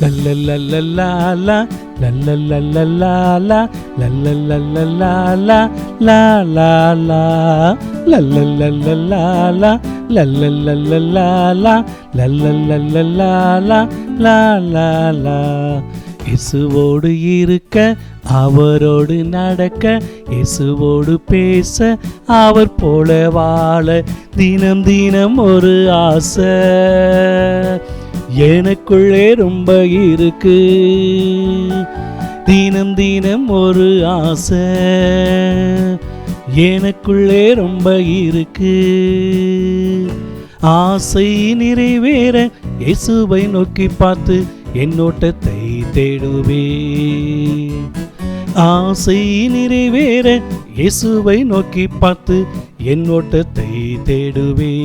இசுவோடு லா லா இருக்க அவரோடு நடக்க இசுவோடு பேச அவர் போல வாழ தினம் தினம் ஒரு ஆசை. எனக்குள்ளே ரொம்ப இருக்கு. தினம் தினம் ஒரு ஆசை. எனக்குள்ளே ரொம்ப இருக்கு. ஆசை நிறைவேற இயேசுவை நோக்கி பார்த்து என்னோட்டத்தை தேடுவே. ஆசை நிறைவேற இயேசுவை நோக்கி பார்த்து என்னோட்டத்தை தேடுவே.